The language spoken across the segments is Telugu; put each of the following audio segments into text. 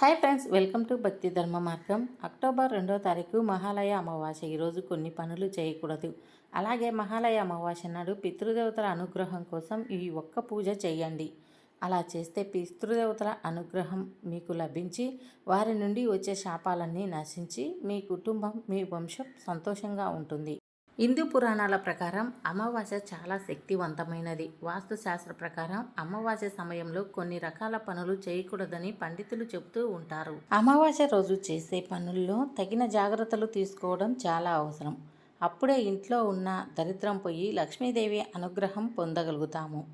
హాయ్ ఫ్రెండ్స్ వెల్కమ్ టు భక్తి ధర్మ మార్గం. అక్టోబర్ రెండో తారీఖు మహాలయ అమావాస్య. ఈరోజు కొన్ని పనులు చేయకూడదు. అలాగే మహాలయ అమావాస్య నాడు పితృదేవతల అనుగ్రహం కోసం ఈ ఒక్క పూజ చేయండి. అలా చేస్తే పితృదేవతల అనుగ్రహం మీకు లభించి వారి నుండి వచ్చే శాపాలన్నీ నశించి మీ కుటుంబం మీ వంశం సంతోషంగా ఉంటుంది. హిందూ పురాణాల ప్రకారం అమావాస్య చాలా శక్తివంతమైనది. వాస్తుశాస్త్ర ప్రకారం అమావాస్య సమయంలో కొన్ని రకాల పనులు చేయకూడదని పండితులు చెబుతూ ఉంటారు. అమావాస్య రోజు చేసే పనుల్లో తగిన జాగ్రత్తలు తీసుకోవడం చాలా అవసరం. అప్పుడే ఇంట్లో ఉన్న దరిద్రం పోయి లక్ష్మీదేవి అనుగ్రహం పొందగలుగుతాము.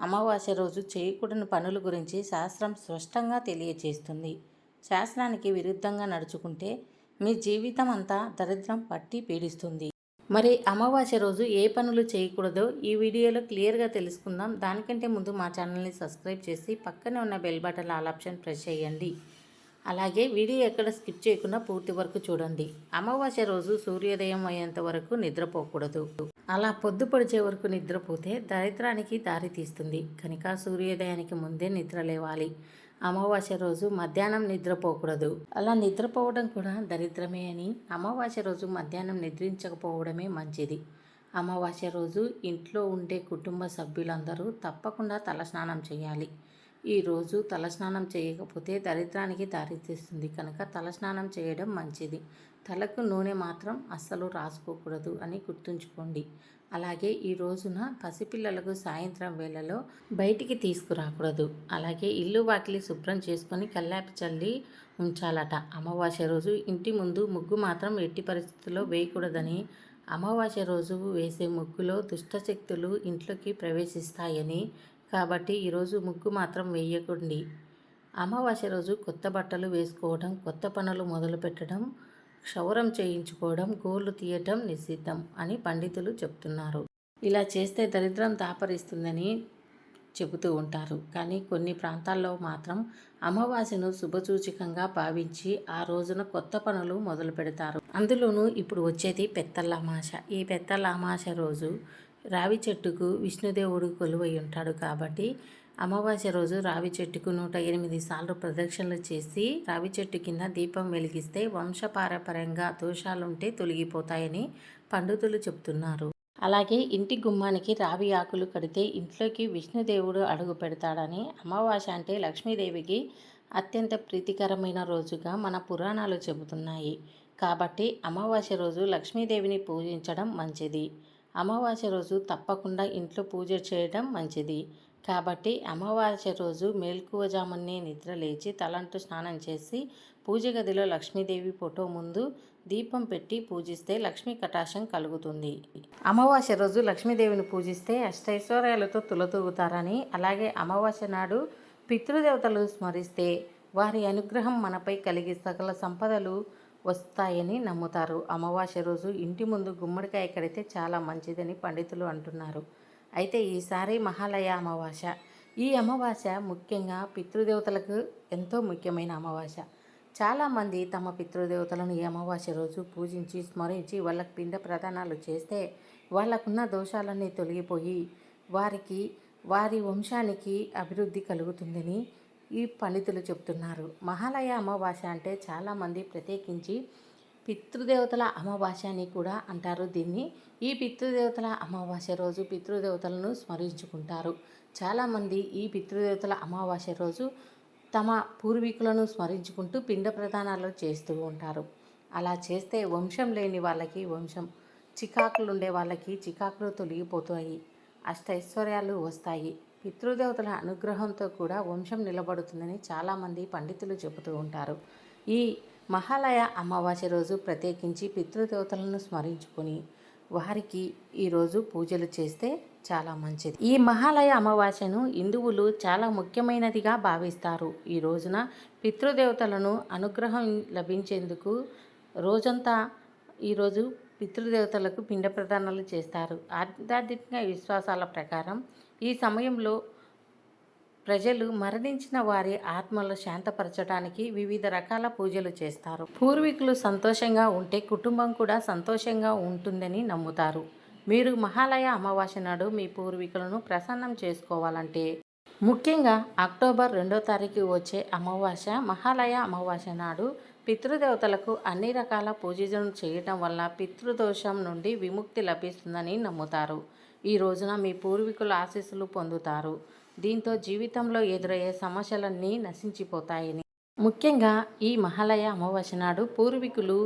అమావాస్య రోజు చేయకూడని పనుల గురించి శాస్త్రం స్పష్టంగా తెలియచేస్తుంది. శాస్త్రానికి విరుద్ధంగా నడుచుకుంటే మీ జీవితం అంతా దరిద్రం పట్టి పీడిస్తుంది. మరి అమావాస్య రోజు ఏ పనులు చేయకూడదో ఈ వీడియోలో క్లియర్గా తెలుసుకుందాం. దానికంటే ముందు మా ఛానల్ని సబ్స్క్రైబ్ చేసి పక్కనే ఉన్న bell button all option press చేయండి. అలాగే వీడియో ఎక్కడ స్కిప్ చేయకుండా పూర్తి వరకు చూడండి. అమావాస్య రోజు సూర్యోదయం అయ్యేంత వరకు నిద్రపోకూడదు. అలా పొద్దు పొడిచే వరకు నిద్రపోతే దరిద్రానికి దారి తీస్తుంది కనుక సూర్యోదయానికి ముందే నిద్ర లేవాలి. అమావాస్య రోజు మధ్యాహ్నం నిద్రపోకూడదు. అలా నిద్రపోవడం కూడా దరిద్రమే అని అమావాస్య రోజు మధ్యాహ్నం నిద్రించకపోవడమే మంచిది. అమావాస్య రోజు ఇంట్లో ఉండే కుటుంబ సభ్యులందరూ తప్పకుండా తలస్నానం చేయాలి. ఈరోజు తలస్నానం చేయకపోతే దరిద్రానికి దారితీస్తుంది. కనుక తలస్నానం చేయడం మంచిది. తలకు నూనె మాత్రం అస్సలు రాసుకోకూడదు అని గుర్తుంచుకోండి. అలాగే ఈ రోజున పసిపిల్లలకు సాయంత్రం వేళలో బయటికి తీసుకురాకూడదు. అలాగే ఇల్లు వాకిలి శుభ్రం చేసుకొని కల్లాపి చల్లి ఉంచాలట. అమావాస్య రోజు ఇంటి ముందు ముగ్గు మాత్రం ఎట్టి పరిస్థితుల్లో వేయకూడదని అమావాస్య రోజు వేసే ముగ్గులో దుష్టశక్తులు ఇంట్లోకి ప్రవేశిస్తాయని కాబట్టి ఈరోజు ముగ్గు మాత్రం వేయకండి. అమావాస్య రోజు కొత్త బట్టలు వేసుకోవడం కొత్త పనులు మొదలుపెట్టడం క్షౌరం చేయించుకోవడం గోళ్ళు తీయటం నిషిద్ధం అని పండితులు చెప్తున్నారు. ఇలా చేస్తే దరిద్రం దాపరిస్తుందని చెబుతూ ఉంటారు. కానీ కొన్ని ప్రాంతాల్లో మాత్రం అమావాస్యను శుభసూచకంగా భావించి ఆ రోజున కొత్త పనులు మొదలు పెడతారు. అందులోనూ ఇప్పుడు వచ్చేది పెత్తల్ల అమాస ఈ పెత్తల్ల అమాస రోజు రావి చెట్టుకు విష్ణుదేవుడు కొలువై ఉంటాడు కాబట్టి అమావాస్య రోజు రావి చెట్టుకు నూట ఎనిమిది సార్లు ప్రదక్షిణలు చేసి రావి చెట్టు కింద దీపం వెలిగిస్తే వంశపారపరంగా దోషాలుంటే తొలగిపోతాయని పండితులు చెబుతున్నారు అలాగే ఇంటి గుమ్మానికి రావి ఆకులు కడితే ఇంట్లోకి విష్ణుదేవుడు అడుగు పెడతాడని అమావాస్య అంటే లక్ష్మీదేవికి అత్యంత ప్రీతికరమైన రోజుగా మన పురాణాలు చెబుతున్నాయి. కాబట్టి అమావాస్య రోజు లక్ష్మీదేవిని పూజించడం మంచిది. అమావాస్య రోజు తప్పకుండా ఇంట్లో పూజ చేయడం మంచిది. కాబట్టి అమావాస్య రోజు మేల్కువజామునే నిద్ర లేచి తలంటూ స్నానం చేసి పూజ గదిలో లక్ష్మీదేవి ఫోటో ముందు దీపం పెట్టి పూజిస్తే లక్ష్మీ కటాశం కలుగుతుంది. అమావాస్య రోజు లక్ష్మీదేవిని పూజిస్తే అష్టైశ్వర్యాలతో తులతూగుతారని అలాగే అమావాస్య నాడు పితృదేవతలు స్మరిస్తే వారి అనుగ్రహం మనపై కలిగి సకల సంపదలు వస్తాయని నమ్ముతారు. అమావాస్య రోజు ఇంటి ముందు గుమ్మడికాయ కడితే చాలా మంచిదని పండితులు అంటున్నారు. అయితే ఈసారి మహాలయ అమావాస్య. ఈ అమావాస్య ముఖ్యంగా పితృదేవతలకు ఎంతో ముఖ్యమైన అమావాస్య. చాలామంది తమ పితృదేవతలను ఈ అమావాస్య రోజు పూజించి స్మరించి వాళ్ళకు పిండ ప్రదానాలు చేస్తే వాళ్ళకున్న దోషాలన్నీ తొలగిపోయి వారికి వారి వంశానికి అభివృద్ధి కలుగుతుందని ఈ పండితులు చెప్తున్నారు. మహాలయ అమావాస్య అంటే చాలామంది ప్రత్యేకించి పితృదేవతల అమావాస్య అని కూడా అంటారు దీన్ని. ఈ పితృదేవతల అమావాస్య రోజు పితృదేవతలను స్మరించుకుంటారు. చాలామంది ఈ పితృదేవతల అమావాస్య రోజు తమ పూర్వీకులను స్మరించుకుంటూ పిండ ప్రదానాలు చేస్తూ ఉంటారు. అలా చేస్తే వంశం లేని వాళ్ళకి వంశం చికాకులు ఉండే వాళ్ళకి చికాకులు తొలగిపోతాయి. అష్టైశ్వర్యాలు వస్తాయి. పితృదేవతల అనుగ్రహంతో కూడా వంశం నిలబడుతుందని చాలామంది పండితులు చెబుతూ ఉంటారు. ఈ మహాలయ అమావాస్య రోజు ప్రత్యేకించి పితృదేవతలను స్మరించుకొని వారికి ఈరోజు పూజలు చేస్తే చాలా మంచిది. ఈ మహాలయ అమావాస్యను హిందువులు చాలా ముఖ్యమైనదిగా భావిస్తారు. ఈ రోజున పితృదేవతలను అనుగ్రహం లభించేందుకు రోజంతా ఈరోజు పితృదేవతలకు పిండ ప్రదానాలు చేస్తారు. ఆధ్యాత్మిక విశ్వాసాల ప్రకారం ఈ సమయంలో ప్రజలు మరణించిన వారి ఆత్మలు శాంతపరచడానికి వివిధ రకాల పూజలు చేస్తారు. పూర్వీకులు సంతోషంగా ఉంటే కుటుంబం కూడా సంతోషంగా ఉంటుందని నమ్ముతారు. మీరు మహాలయ అమావాస్య నాడు మీ పూర్వీకులను ప్రసన్నం చేసుకోవాలంటే ముఖ్యంగా అక్టోబర్ రెండో తారీఖు వచ్చే అమావాస్య మహాలయ అమావాస్య నాడు పితృదేవతలకు అన్ని రకాల పూజలను చేయటం వల్ల పితృదోషం నుండి విముక్తి లభిస్తుందని నమ్ముతారు. ఈ రోజున మీ పూర్వీకుల ఆశీస్సులు పొందుతారు. దీంతో జీవితంలో ఎదురయ్యే సమస్యలన్నీ నశించిపోతాయని. ముఖ్యంగా ఈ మహాలయ అమావాస్య నాడు పూర్వీకులు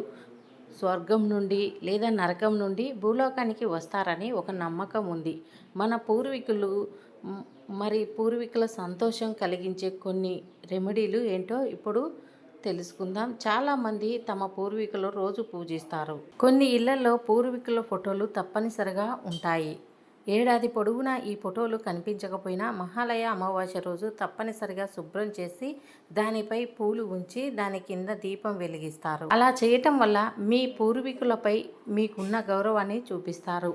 స్వర్గం నుండి లేదా నరకం నుండి భూలోకానికి వస్తారని ఒక నమ్మకం ఉంది. మన పూర్వీకులు మరి పూర్వీకుల సంతోషం కలిగించే కొన్ని రెమెడీలు ఏంటో ఇప్పుడు తెలుసుకుందాం. చాలామంది తమ పూర్వీకులు రోజు పూజిస్తారు. కొన్ని ఇళ్ళలో పూర్వీకుల ఫోటోలు తప్పనిసరిగా ఉంటాయి. ఏడాది పొడవునా ఈ ఫోటోలు కనిపించకపోయినా మహాలయ అమావాస్య రోజు తప్పనిసరిగా శుభ్రం చేసి దానిపై పూలు ఉంచి దాని కింద దీపం వెలిగిస్తారు. అలా చేయటం వల్ల మీ పూర్వీకులపై మీకున్న గౌరవాన్ని చూపిస్తారు.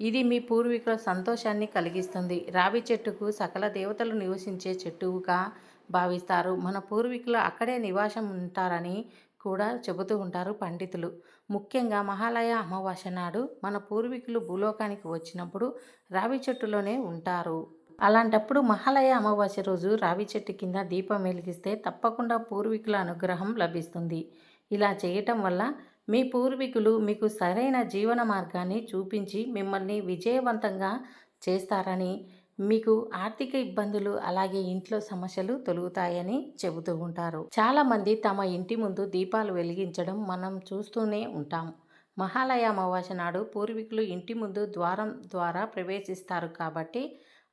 ఇది మీ పూర్వీకుల సంతోషాన్ని కలిగిస్తుంది. రావి చెట్టుకు సకల దేవతలు నివసించే చెట్టుగా భావిస్తారు. మన పూర్వీకులు అక్కడే నివాసం ఉంటారని కూడా చెబుతూ ఉంటారు పండితులు. ముఖ్యంగా మహాలయ అమావాస్య నాడు మన పూర్వీకులు భూలోకానికి వచ్చినప్పుడు రావి చెట్టులోనే ఉంటారు. అలాంటప్పుడు మహాలయ అమావాస్య రోజు రావి చెట్టు కింద దీపం వెలిగిస్తే తప్పకుండా పూర్వీకుల అనుగ్రహం లభిస్తుంది. ఇలా చేయటం వల్ల మీ పూర్వీకులు మీకు సరైన జీవన మార్గాన్ని చూపించి మిమ్మల్ని విజయవంతంగా చేస్తారని మీకు ఆర్థిక ఇబ్బందులు అలాగే ఇంట్లో సమస్యలు తొలుగుతాయని చెబుతూ ఉంటారు. చాలామంది తమ ఇంటి ముందు దీపాలు వెలిగించడం మనం చూస్తూనే ఉంటాం. మహాలయ అమావాస్య నాడు పూర్వీకులు ఇంటి ముందు ద్వారం ద్వారా ప్రవేశిస్తారు కాబట్టి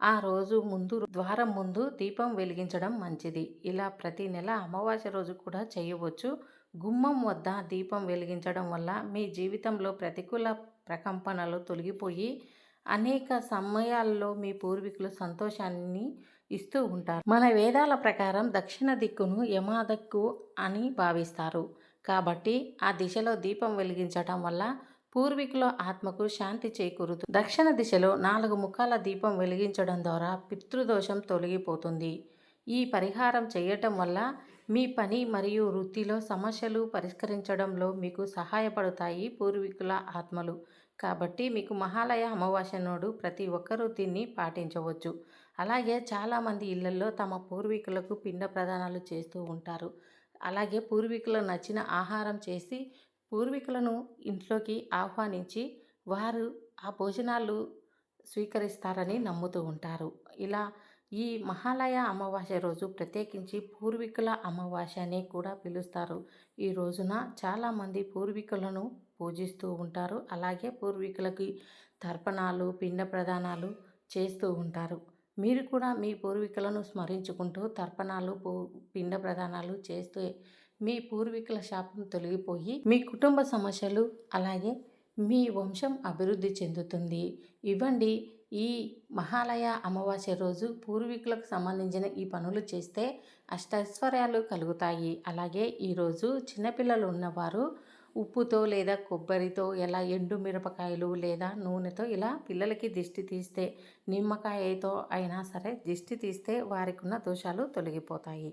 ఆ రోజు ముందు ద్వారం ముందు దీపం వెలిగించడం మంచిది. ఇలా ప్రతి నెల అమావాస్య రోజు కూడా చేయవచ్చు. గుమ్మం వద్ద దీపం వెలిగించడం వల్ల మీ జీవితంలో ప్రతికూల ప్రకంపనలు తొలగిపోయి అనేక సమయాల్లో మీ పూర్వీకులు సంతోషాన్ని ఇస్తూ ఉంటారు. మన వేదాల ప్రకారం దక్షిణ దిక్కును యమాదక్కు అని భావిస్తారు. కాబట్టి ఆ దిశలో దీపం వెలిగించటం వల్ల పూర్వీకుల ఆత్మకు శాంతి చేకూరుతుంది. దక్షిణ దిశలో నాలుగు ముఖాల దీపం వెలిగించడం ద్వారా పితృదోషం తొలగిపోతుంది. ఈ పరిహారం చేయటం వల్ల మీ పని మరియు వృత్తిలో సమస్యలు పరిష్కరించడంలో మీకు సహాయపడతాయి పూర్వీకుల ఆత్మలు. కాబట్టి మీకు మహాలయ అమావాస్య నోడు ప్రతి ఒక్కరూ దీన్ని పాటించవచ్చు. అలాగే చాలామంది ఇళ్ళలో తమ పూర్వీకులకు పిండ ప్రదానాలు చేస్తూ ఉంటారు. అలాగే పూర్వీకులకు నచ్చిన ఆహారం చేసి పూర్వీకులను ఇంట్లోకి ఆహ్వానించి వారు ఆ భోజనాలు స్వీకరిస్తారని నమ్ముతూ ఉంటారు. ఇలా ఈ మహాలయ అమావాస్య రోజు ప్రత్యేకించి పూర్వీకుల అమావాస్య అని కూడా పిలుస్తారు. ఈ రోజున చాలామంది పూర్వీకులను పూజిస్తూ ఉంటారు. అలాగే పూర్వీకులకి తర్పణాలు పిండ ప్రదానాలు చేస్తూ ఉంటారు. మీరు కూడా మీ పూర్వీకులను స్మరించుకుంటూ తర్పణాలు పూ పిండ ప్రదానాలు చేస్తూ మీ పూర్వీకుల శాపం తొలగిపోయి మీ కుటుంబ సమస్యలు అలాగే మీ వంశం అభివృద్ధి చెందుతుంది. ఇవ్వండి ఈ మహాలయ అమావాస్య రోజు పూర్వీకులకు సంబంధించిన ఈ పనులు చేస్తే అష్టైశ్వర్యాలు కలుగుతాయి. అలాగే ఈరోజు చిన్నపిల్లలు ఉన్నవారు ఉప్పుతో లేదా కొబ్బరితో ఎలా ఎండు మిరపకాయలు లేదా నూనెతో ఇలా పిల్లలకి దిష్టి తీస్తే నిమ్మకాయతో అయినా సరే దిష్టి తీస్తే వారికి ఉన్న దోషాలు తొలగిపోతాయి.